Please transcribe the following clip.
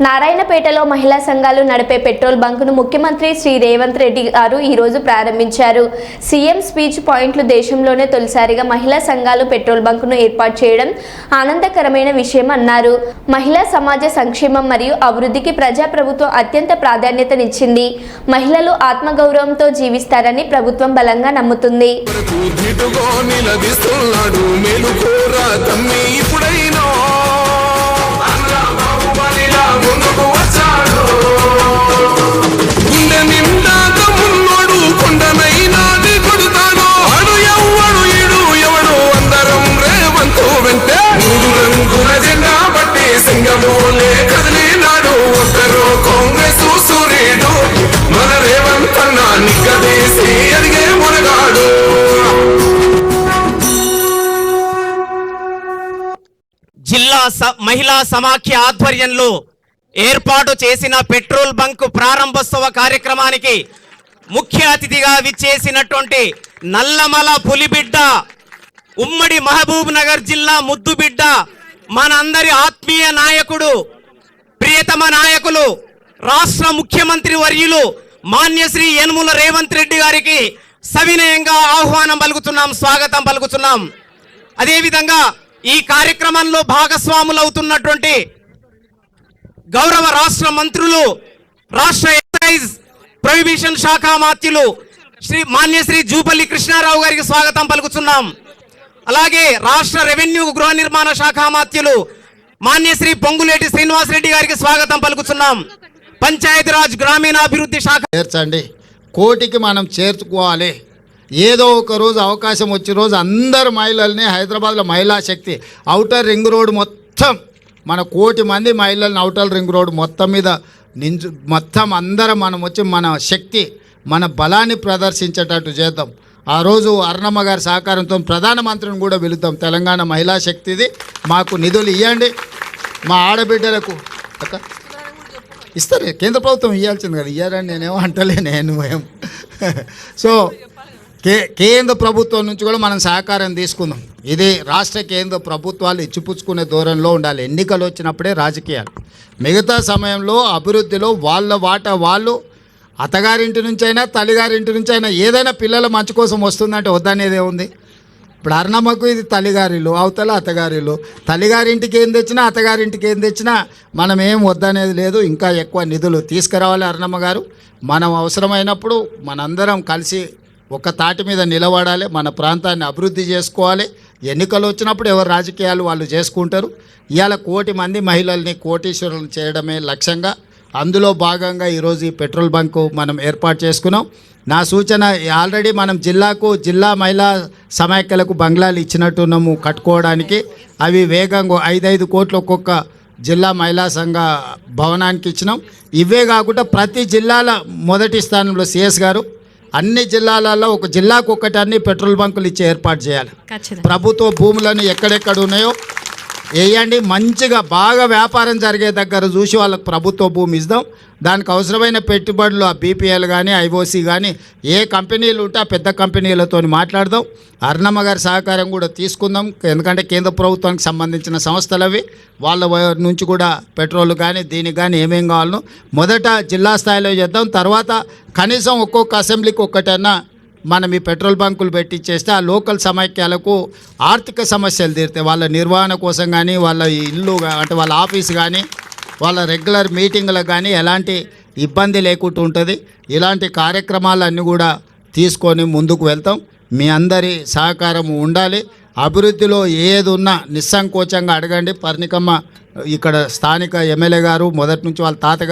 నారాయణపేటలో మహిళా సంఘాలు నడిపే పెట్రోల్ బంకును ముఖ్యమంత్రి శ్రీ రేవంత్ రెడ్డి గారు ఈరోజు ప్రారంభించారు. సీఎం స్పీచ్ పాయింట్లు దేశంలోనే తొలిసారిగా మహిళా సంఘాలు పెట్రోల్ బంకును ఏర్పాటు చేయడం ఆనందకరమైన విషయం అన్నారు. మహిళా సమాజ సంక్షేమం మరియు అభివృద్ధికి ప్రజాప్రభుత్వం అత్యంత ప్రాధాన్యతనిచ్చింది. మహిళలు ఆత్మగౌరవంతో జీవిస్తారని ప్రభుత్వం బలంగా నమ్ముతుంది. నిలదీస్తున్నాడు మేలుకోరా తమ్మి ఇప్పుడైనా. మునగాడు జిల్లా స- మహిళా సమాఖ్య ఆధ్వర్యంలో ఏర్పాటు చేసిన పెట్రోల్ బంక్ ప్రారంభోత్సవ కార్యక్రమానికి ముఖ్య అతిథిగా విచ్చేసినటువంటి నల్లమల పులిబిడ్డ ఉమ్మడి మహబూబ్ నగర్ జిల్లా ముద్దుబిడ్డ మనందరి ఆత్మీయ నాయకుడు ప్రియతమ నాయకులు రాష్ట్ర ముఖ్యమంత్రి వర్యులు మాన్యశ్రీ యనుముల రేవంత్ రెడ్డి గారికి సవినయంగా ఆహ్వానం పలుకుతున్నాం స్వాగతం పలుకుతున్నాం. అదేవిధంగా ఈ కార్యక్రమంలో భాగస్వాములవుతున్నటువంటి గౌరవ రాష్ట్ర మంత్రులు రాష్ట్ర ఎక్సైజ్ ప్రొహిబిషన్ శాఖ మాత్యులు శ్రీ మాన్యశ్రీ జూపల్లి కృష్ణారావు గారికి స్వాగతం పలుకుతున్నాం. అలాగే రాష్ట్ర రెవెన్యూ గృహ నిర్మాణ శాఖ మాత్యులు మాన్యశ్రీ పొంగులేటి శ్రీనివాసరెడ్డి గారికి స్వాగతం పలుకుతున్నాం. పంచాయతీరాజ్ గ్రామీణాభివృద్ధి శాఖ. చేర్చండి. కోటికి మనం చేర్చుకోవాలి. ఏదో ఒక రోజు అవకాశం వచ్చే రోజు అందరు మహిళల్ని హైదరాబాద్లో మహిళా శక్తి అవుటర్ రింగ్ రోడ్ మొత్తం మన కోటి మంది మహిళల్ని అవుటర్ రింగ్ రోడ్ మొత్తం మీద నించు మొత్తం అందరం మనం వచ్చి మన శక్తి మన బలాన్ని ప్రదర్శించేటట్టు చేద్దాం. ఆ రోజు అర్ణమ్మ గారి సహకారంతో ప్రధానమంత్రిని కూడా వెళుతాం తెలంగాణ మహిళా శక్తిది మాకు నిధులు ఇవ్వండి మా ఆడబిడ్డలకు అక్క ఇస్తారు. కేంద్ర ప్రభుత్వం ఇవ్వాల్సింది కదా. ఇయ్యారని నేనేమో అంటలే నేను మేము సో కే కేంద్ర ప్రభుత్వం నుంచి కూడా మనం సహకారం తీసుకుందాం. ఇది రాష్ట్ర కేంద్ర ప్రభుత్వాలు ఇచ్చిపుచ్చుకునే దూరంలో ఉండాలి. ఎన్నికలు వచ్చినప్పుడే రాజకీయాలు. మిగతా సమయంలో అభివృద్ధిలో వాళ్ళ వాటా వాళ్ళు అత్తగారింటి నుంచైనా తల్లిగారింటి నుంచి అయినా ఏదైనా పిల్లల మంచి కోసం వస్తుందంటే వద్దనేదే ఉంది. ఇప్పుడు అర్ణమ్మకు ఇది తల్లిగారిలు అవతల అత్తగారిలు తల్లిగారింటికి ఏం తెచ్చినా అత్తగారింటికి ఏం తెచ్చినా మనం ఏం వద్దనేది లేదు. ఇంకా ఎక్కువ నిధులు తీసుకురావాలి అర్ణమ్మ గారు. మనం అవసరమైనప్పుడు మనందరం కలిసి ఒక తాటి మీద నిలబడాలి. మన ప్రాంతాన్ని అభివృద్ధి చేసుకోవాలి. ఎన్నికలు వచ్చినప్పుడు ఎవరు రాజకీయాలు వాళ్ళు చేసుకుంటారు. ఇవాళ కోటి మంది మహిళల్ని కోటీశ్వరులను చేయడమే లక్ష్యంగా. అందులో భాగంగా ఈరోజు ఈ పెట్రోల్ బంకు మనం ఏర్పాటు చేసుకున్నాం. నా సూచన ఆల్రెడీ మనం జిల్లాకు జిల్లా మహిళా సమాఖ్యలకు బంగ్లాలు ఇచ్చినట్టున్నాము కట్టుకోవడానికి. అవి వేగంగా ఐదైదు కోట్లు ఒక్కొక్క జిల్లా మహిళా సంఘ భవనానికి ఇచ్చినాం. ఇవే కాకుండా ప్రతి జిల్లాల మొదటి స్థానంలో సిఎస్ గారు అన్ని జిల్లాలలో ఒక జిల్లాకు ఒకటి అన్ని పెట్రోల్ బంకులు ఇచ్చి ఏర్పాటు చేయాలి. ప్రభుత్వ భూములను ఎక్కడెక్కడ ఉన్నాయో వేయండి. మంచిగా బాగా వ్యాపారం జరిగే దగ్గర చూసి వాళ్ళకి ప్రభుత్వ భూమి ఇద్దాం దానికి అవసరమైన పెట్టుబడులు ఆ బీపీఎల్ కానీ ఐఓసి కానీ ఏ కంపెనీలు ఉంటే ఆ పెద్ద కంపెనీలతో మాట్లాడదాం. అర్ణమ్మ గారి సహకారం కూడా తీసుకుందాం. ఎందుకంటే కేంద్ర ప్రభుత్వానికి సంబంధించిన సంస్థలు అవి. వాళ్ళ నుంచి కూడా పెట్రోల్ కానీ దీనికి కానీ ఏమేం కావాలనో మొదట జిల్లా స్థాయిలో చేద్దాం. తర్వాత కనీసం ఒక్కొక్క అసెంబ్లీకి ఒక్కటన్నా మనం ఈ పెట్రోల్ బంకులు పెట్టించేస్తే ఆ లోకల్ సమైక్యాలకు ఆర్థిక సమస్యలు తీరుతాయి వాళ్ళ నిర్వహణ కోసం కానీ వాళ్ళ ఇల్లు అంటే వాళ్ళ ఆఫీస్ కానీ వాళ్ళ రెగ్యులర్ మీటింగ్లకు కానీ ఎలాంటి ఇబ్బంది లేకుండా ఉంటుంది. ఇలాంటి కార్యక్రమాలన్నీ కూడా తీసుకొని ముందుకు వెళ్తాం. మీ అందరి సహకారం ఉండాలి. అభివృద్ధిలో ఏది ఉన్నా నిస్సంకోచంగా అడగండి. పర్ణికమ్మ ఇక్కడ స్థానిక ఎమ్మెల్యే గారు మొదటి నుంచి వాళ్ళ తాతగారు